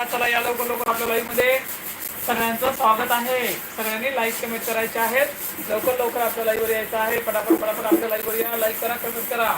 चला या लवकर लवकर आपल्या लाईव्हमध्ये सगळ्यांचं स्वागत आहे. सगळ्यांनी लाईक कमेंट करायचे आहेत. लवकर लवकर आपल्या लाईव्ह वर यायचं आहे. पटापट पटापट आपल्या लाईव्ह वर या. लाईक करा कमेंट करा.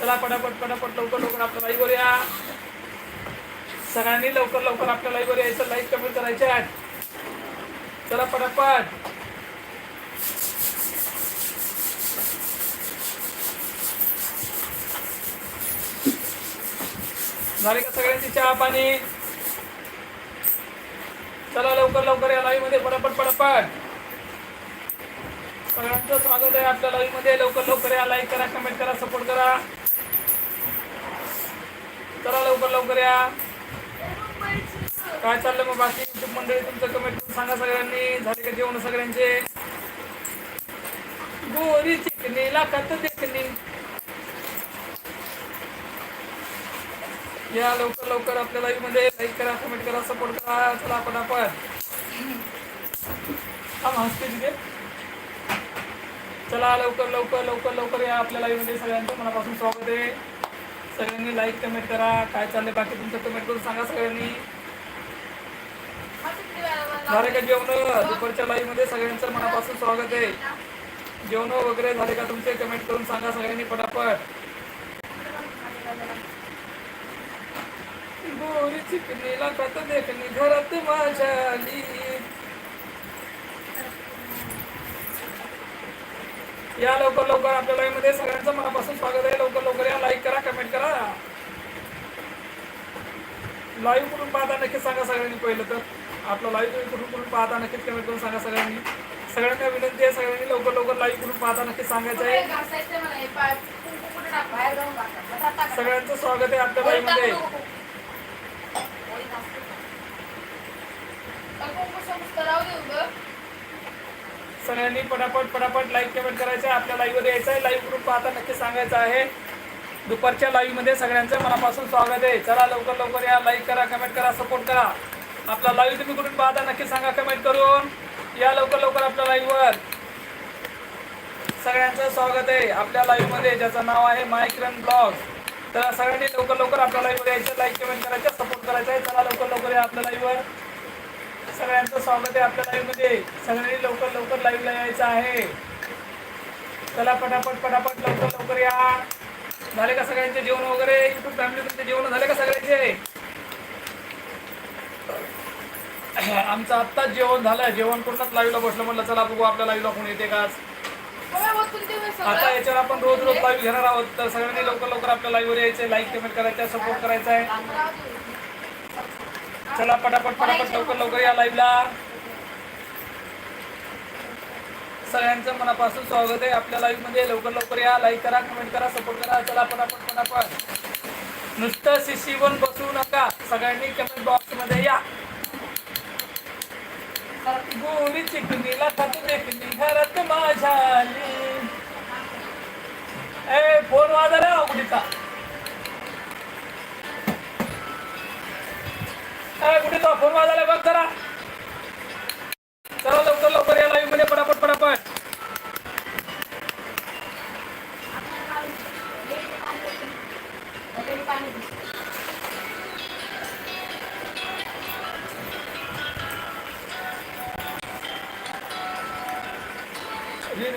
चला पटापट पटापट लवकर लवकर आपल्या लाईव्ह वर या. सगळ्यांनी लवकर लवकर आपल्या लाईव्ह वर यायचं. लाईक कमेंट करायचे आहेत. चला पटापट. झाले का सगळ्यांची चहा पाणी? चला लवकर लवकर या लाईव्हमध्ये पटापट पटापट सगळ्यांचं स्वागत आहे आपल्या लाईव्हमध्ये. लवकर लवकर या लाईक करा कमेंट करा सपोर्ट करा. चला लवकर लवकर या. काय चाललं मग बाकी? युट्यूब मंडळी तुमचं कमेंट करून सांगा सगळ्यांनी. झाले का जेवण सगळ्यांचे? गोरी चिकणी लाखात देखणी. या लवकर लवकर आपल्या लाईव्हमध्ये लाईक करा कमेंट करा सपोर्ट करा चला पटापट. आपण हसते तिथे. चला लवकर लवकर लवकर लवकर या आपल्या लाईव्हमध्ये सगळ्यांचं. मनापासून स्वागत आहे. सगळ्यांनी लाईक कमेंट करा. काय चाललंय बाकी तुमचं कमेंट करून सांगा सगळ्यांनी. झाले का जेवण? दुपारच्या लाईव्हमध्ये सगळ्यांचं मनापासून स्वागत आहे. जेवण वगैरे झाले का तुमचे? कमेंट करून सांगा सगळ्यांनी पटापट. गोरी चिकनी लाखात देखणी घरात माझ्या आली या लवकर लवकर आपल्या लाईव्हमध्ये सगळ्यांचं मनापासून स्वागत आहे. लवकर लवकर या लाईक करा कमेंट करा. लाईव्ह कुठून पाहता नक्की सांगा सगळ्यांनी पहिलं तर. आपलं लाईव्ह तुम्ही कुठून कुठून पाहता नक्कीच कमेंट करून सांगा सगळ्यांनी. सगळ्यांना विनंती आहे सगळ्यांनी लवकर लवकर लाईव्ह कुठून पाहता नक्की सांगायचं आहे. सगळ्यांचं स्वागत आहे आपल्या लाईव्हमध्ये. सगळ्यांनी पटापट पटापट लाईक कमेंट करायचं आहे. आपल्या लाईव्हमध्ये यायचं आहे लाईव्ह ग्रुप पाहता नक्की सांगायचं आहे. दुपारच्या लाईव्हमध्ये सगळ्यांचं मनापासून स्वागत आहे. चला लवकर लवकर या. लाईक करा कमेंट करा सपोर्ट करा. आपला लाईव्ह तुम्ही कुठून पाहता नक्की सांगा. कमेंट करून या लवकर लवकर आपल्या लाईव्हवर सगळ्यांचं स्वागत आहे आपल्या लाईव्हमध्ये ज्याचं नाव आहे मायक्रन ब्लॉग. तर सगळ्यांनी लवकर लवकर आपल्या लाईव्ह यायचं. लाईक कमेंट करायचं सपोर्ट करायचं आहे. चला लवकर लवकर या आपल्या लाईव्हवर सगळ्यांचं स्वागत आहे. आपल्या लाईव्हमध्ये सगळ्यांनी लवकर लवकर लाईव्हला यायचं आहे. चला पटापट पटापट लवकर लवकर या. झाले का सगळ्यांचे जेवण वगैरे? युट्यूब फॅमिली तुमचे जेवण झाले का सगळ्यांचे? आमचं आत्ताच जेवण झालं जेवण करूनच लाईव्हला बसलं म्हटलं चला बघू आपल्या लाईव्हला कोण येते का. आता याच्यावर आपण रोज रोज लाईव्ह घेणार आहोत. तर सगळ्यांनी लवकर लवकर आपल्या लाईव्हवर यायचं लाईक कमेंट करायचं सपोर्ट करायचा आहे चला पटापट पटापट लवकर लवकर या लाईव्हला सगळ्यांचं मनापासून स्वागत आहे आपल्या लाईव्हमध्ये. लवकर लवकर या. लाईक करा कमेंट करा सपोर्ट करा. चला पटापट पटापट. नुसतं शिशीवन बसू नका. सगळ्यांनी कमेंट बॉक्समध्ये या. गोरी चिकनीला खात देखणी घरात माझ्या ए फोन वाजला अवघडीचा ए फोन वाजायला बघ जरा चला लवकर लवकर या लाईव्हमध्ये पटापट पटापट.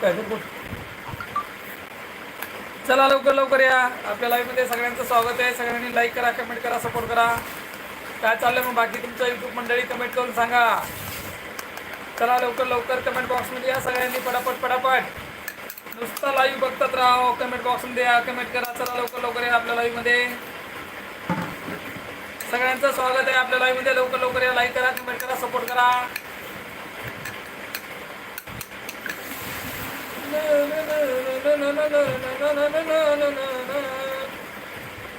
काय चला लवकर लवकर या. आपल्या लाईव्हमध्ये सगळ्यांचं स्वागत आहे. सगळ्यांनी लाईक करा कमेंट करा सपोर्ट करा. काय चाललंय मग बाकी तुमचं युट्यूब मंडळी? कमेंट करून सांगा. चला लवकर लवकर कमेंट बॉक्समध्ये या सगळ्यांनी पटापट पटापट. नुसतं लाईव्ह बघतात राहो कमेंट बॉक्समध्ये या. कमेंट करा. चला लवकर लवकर या आपल्या लाईव्हमध्ये सगळ्यांचं स्वागत आहे आपल्या लाईव्हमध्ये लवकर लवकर या. लाईक करा कमेंट करा सपोर्ट करा. ना ना ना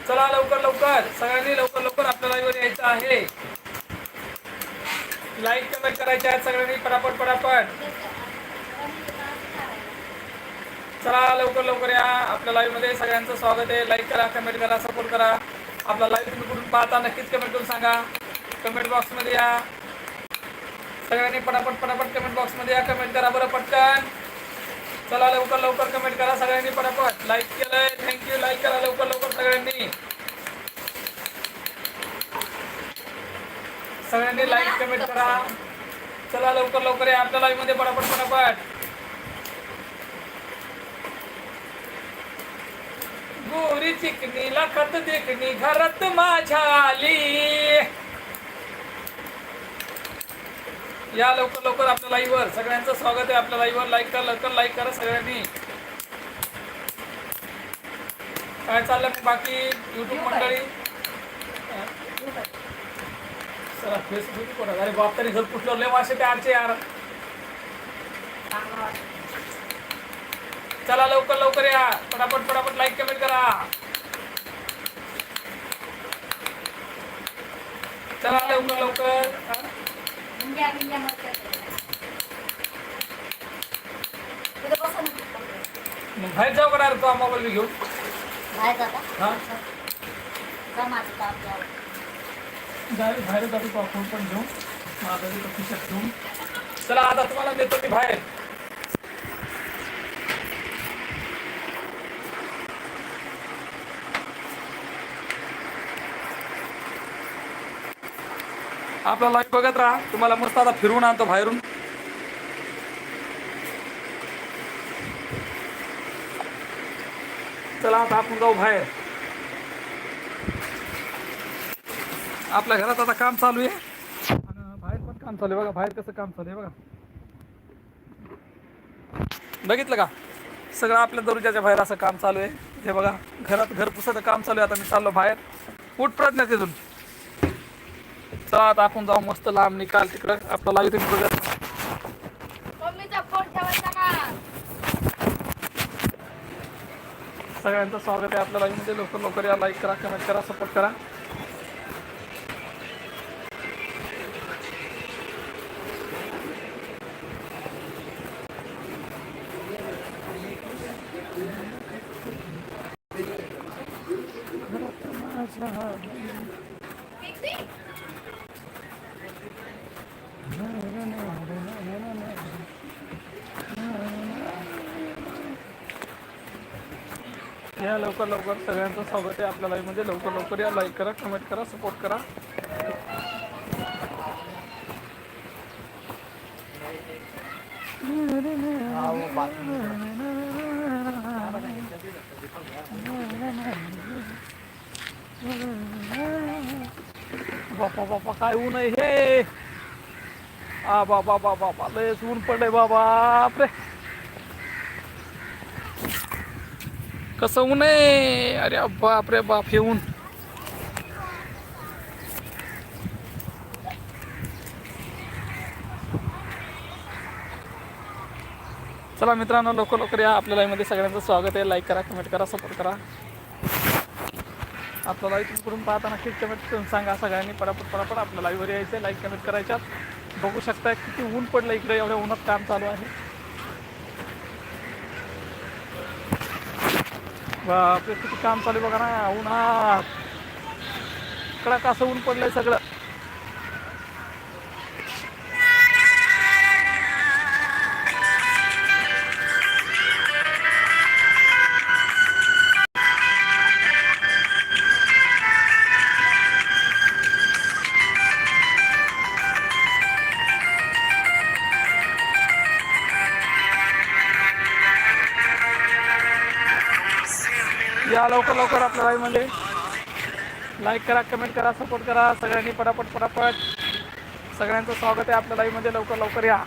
चला लवकर लवकर. सगळ्यांनी लवकर लवकर आपल्या लाईव्हवर यायचं आहे. लाईक कमेंट करायचे आहेत सगळ्यांनी पटापट पटापट. चला लवकर लवकर या. आपल्या लाईव्हमध्ये सगळ्यांचं स्वागत आहे. लाईक करा कमेंट करा सपोर्ट करा. आपला लाईव्ह तुम्ही कुठून पाहता नक्कीच कमेंट करून सांगा. कमेंट बॉक्समध्ये या. सगळ्यांनी पटापट पटापट कमेंट बॉक्समध्ये या. कमेंट करा बरं पटकन. चला लवकर लवकर कमेंट करा. सगळ्यांनी पटापट. लाईक केलंय थँक्यू लाईक करा लवकर लवकर सगळ्यांनी सगळ्यांनी लाईक कमेंट करा. चला लवकर लवकर या. आपल्या लाईव्हमध्ये पटापट पटापट. गोरी चिकनी लखत देखणी घरात माझ्या आली. या लवकर लवकर आपल्या लाईव्ह वर. सगळ्यांचं स्वागत आहे आपल्या लाईव्ह वर. लाईक करा लवकर लाईक करा सगळ्यांनी. काय चाललं बाकी? युट्यूब मंडळी? चला अरे बाप तरी घर कुठलं लय वाशे ते आजचे यार. चला लवकर लवकर या. पटापट पटापट लाईक कमेंट करा. चला लवकर लवकर. मग बाहेर जाऊ का तो? मोबाईल घेऊन? बाहेर जाता? हा? डायरेक्ट बाहेर जातो तो आपण पण घेऊन माझा खिशात घेऊन. चला आता तुम्हाला देतो मी बाहेर. आपला लाईव्ह बघत राहा. तुम्हाला मस्त आता फिरवून आणतो बाहेरून. चला आता आपण जाऊ बाहेर. आपल्या घरात आता काम चालू आहे. आणि बाहेर पण काम चालू आहे बघा बाहेर कसं काम चालू आहे बघा. बघितलं का? सगळं आपल्या दरुजाच्या बाहेर असं काम चालू आहे. हे बघा घरात घर पुसाचं काम चालू आहे. आता मी चाललो बाहेर. उठ प्रज्ञा तिथून. चला आता आपण जाऊ मस्त लांब निकाल तिकडं. आपलं लाईव्ह तुम्ही बघा मम्मीचा फोन ठेवायचा का सगळ्यांचं स्वागत आहे आपल्या लाईव्हमध्ये लवकर लवकर या. लाईक करा कमेंट करा सपोर्ट करा. या लवकर लवकर सगळ्यांचं स्वागत आहे आपल्या लाईव्हमध्ये लवकर लवकर या. लाईक करा कमेंट करा सपोर्ट करा. बापा बापा काय ऊन आहे हे? आ बाबा बाबा बाबा लयच ऊन पडलंय बाबा. रे कसं ऊन आहे? अरे बाप रे बाप हे ऊन. चला मित्रांनो लवकर लवकर या. आपल्या लाईव्हमध्ये सगळ्यांचं स्वागत आहे. लाईक करा कमेंट करा सपोर्ट करा. आपला लाईव्ह करून पाहताना नक्कीच कमेंट करून सांगा. सगळ्यांनी पटापट पटापट आपल्या लाईव्हवर यायचं लाईक कमेंट करायच्यात. बघू शकता किती ऊन पडलं इकडे. एवढ्या उन्हात काम चालू आहे. बापरे किती काम चालू आहे बघा ना उन्हात. कडक असं ऊन पडलंय सगळं. या लवकर लवकर आपल्या लाईव्हमध्ये लाईक करा कमेंट करा सपोर्ट करा. सगळ्यांनी पटापट पटापट. सगळ्यांचं स्वागत आहे आपल्या लाईव्हमध्ये लवकर लवकर या.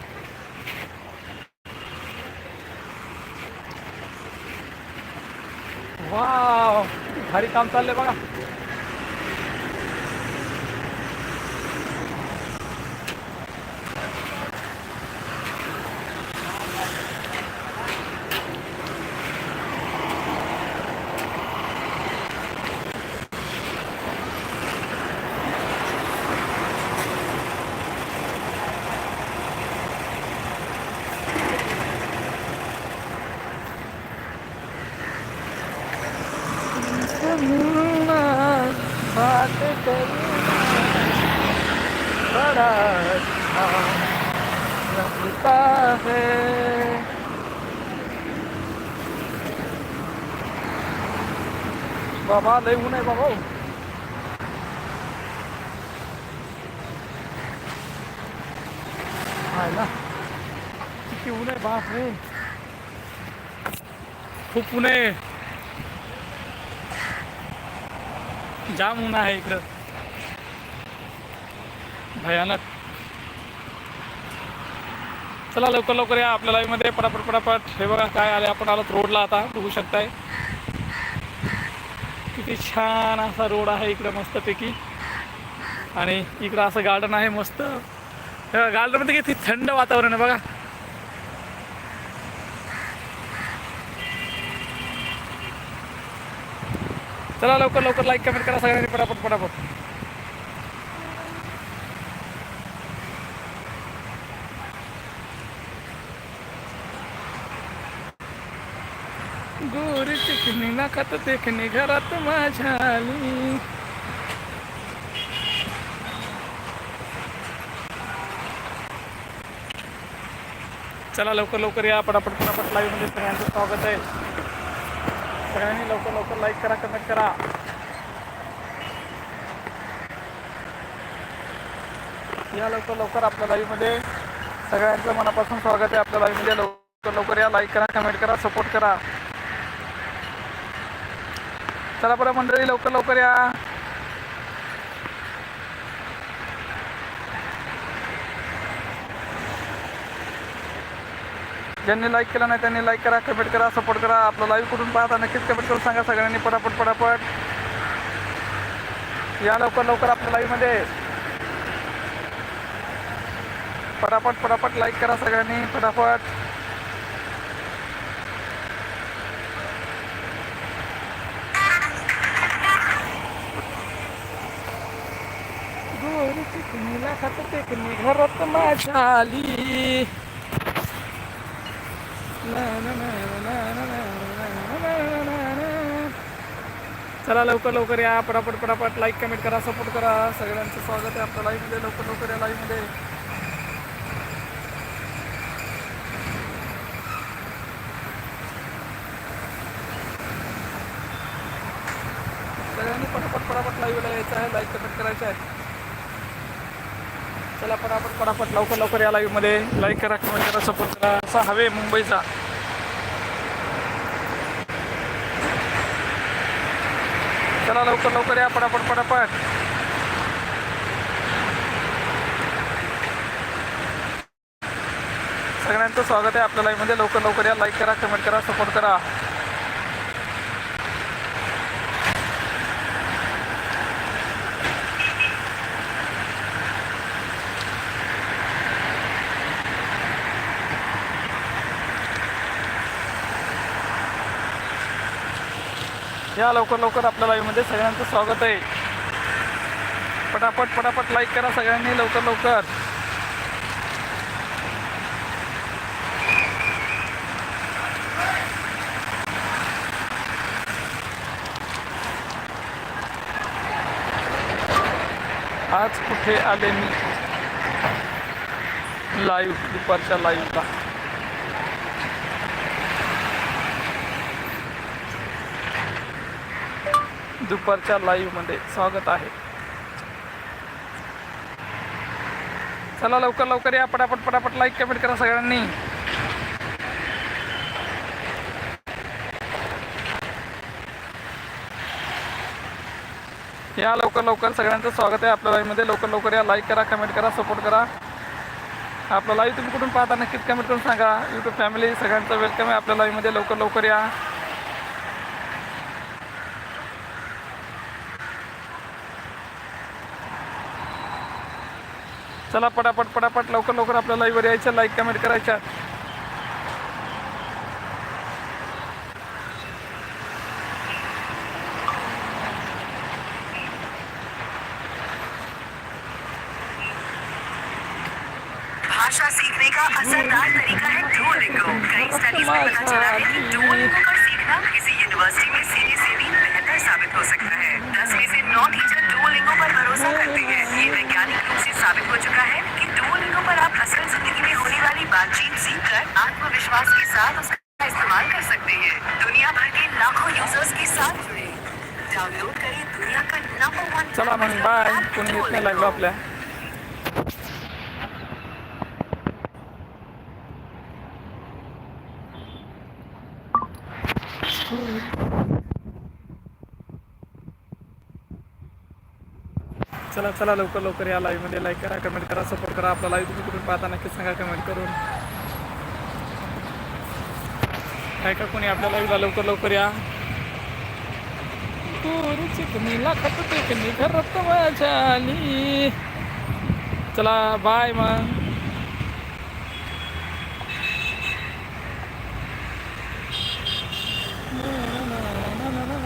वा भारी काम चाललंय बघा. लगता है। बाबा लय ऊन आहे बाबा ना। किती ऊन आहे बाप रे खूप ऊन आहे जाम ऊन आहे इकडं भयानक। चला लवकर लवकर या आपल्या लाईव्हमध्ये पटापट पटापट. हे बघा काय आले आपण आलो रोडला आता. बघू शकताय. किती छान असा रोड आहे इकडं मस्तपैकी. आणि इकडं असं गार्डन आहे मस्त. गार्डनमध्ये किती थंड वातावरण आहे बघा. चला लवकर लवकर लाईक कमेंट करा सगळ्यांनी. पटापट पटापट. गोरी चिकनी नाकात देखणी घरात माझ्या आली चला लवकर लवकर या पटापट पटापट लाईव्हमध्ये सगळ्यांचं स्वागत आहे. सगळ्यांनी लवकर लवकर लाईक करा कमेंट करा. या लवकर लवकर आपल्या लाईव्हमध्ये सगळ्यांचं मनापासून स्वागत आहे. आपल्या लाईव्हमध्ये लवकर लवकर या लाईक करा कमेंट करा सपोर्ट करा. चला बरं मंडळी लवकर लवकर या. ज्यांनी लाईक केलं नाही त्यांनी लाईक करा कमेंट करा सपोर्ट करा. आपलं लाईव्ह कुठून पाहता नक्कीच कमेंट करून सांगा सगळ्यांनी. पटापट पटापट. या लवकर लवकर आपल्या लाईव्हमध्ये पटापट पटापट लाईक करा सगळ्यांनी. पटापट. दुःखात टेकणी माझ्या आली चला लवकर लवकर या पटापट पटापट लाईक कमेंट करा सपोर्ट करा. सगळ्यांचं स्वागत आहे आपल्या लाईव्हमध्ये लवकर लवकर या लाईव्हमध्ये सगळ्यांनी पटापट पटापट लाईव्हला यायचं आहे. लाईक कमेंट करायचं आहे. चला पटापट पटापट लवकर लवकर या लाईव्हमध्ये लाईक करा कमेंट करा सपोर्ट करा. असा हवे मुंबईचा. चला लवकर लवकर या पटापट पटापट. सगळ्यांचं स्वागत आहे आपल्या लाईव्हमध्ये लवकर लवकर या. लाईक करा कमेंट करा सपोर्ट करा. या लवकर लवकर आपल्या लाईव्हमध्ये सगळ्यांचं स्वागत आहे. पटापट पटापट लाईक करा सगळ्यांनी लवकर लवकर. आज कुठे आले मी? लाईव्ह दुपारच्या लाईव्हला दुपारच्या लाईव्हमध्ये स्वागत आहे. चला लवकर लवकर या पटापट पटापट लाईक कमेंट करा सगळ्यांनी. या लवकर लवकर सगळ्यांचं स्वागत आहे आपल्या लाईव्हमध्ये लवकर लवकर या लाईक करा कमेंट करा सपोर्ट करा. आपलं लाईव्ह तुम्ही कुठून पाहता नक्कीच कमेंट करून सांगा. यूट्यूब फॅमिली सगळ्यांचं वेलकम आहे आपल्या लाईव्हमध्ये लवकर लवकर या. चला पटापट पटापट लवकर लवकर आपल्या लाईव्हवर यायचं लाईक कमेंट करायच्या लागलो आपल्या. चला चला लवकर लवकर या लाईव्हमध्ये. लाईक करा कमेंट करा सपोर्ट करा. आपला लाईव्ह तुम्ही कुठून पाहता नक्कीच सांगा कमेंट करून. काय का कोणी आपल्या लाईव्हला लवकर लवकर या. तूर चिकनी लाखत टिकनी घरात माझ्या आली. चला बाय मग.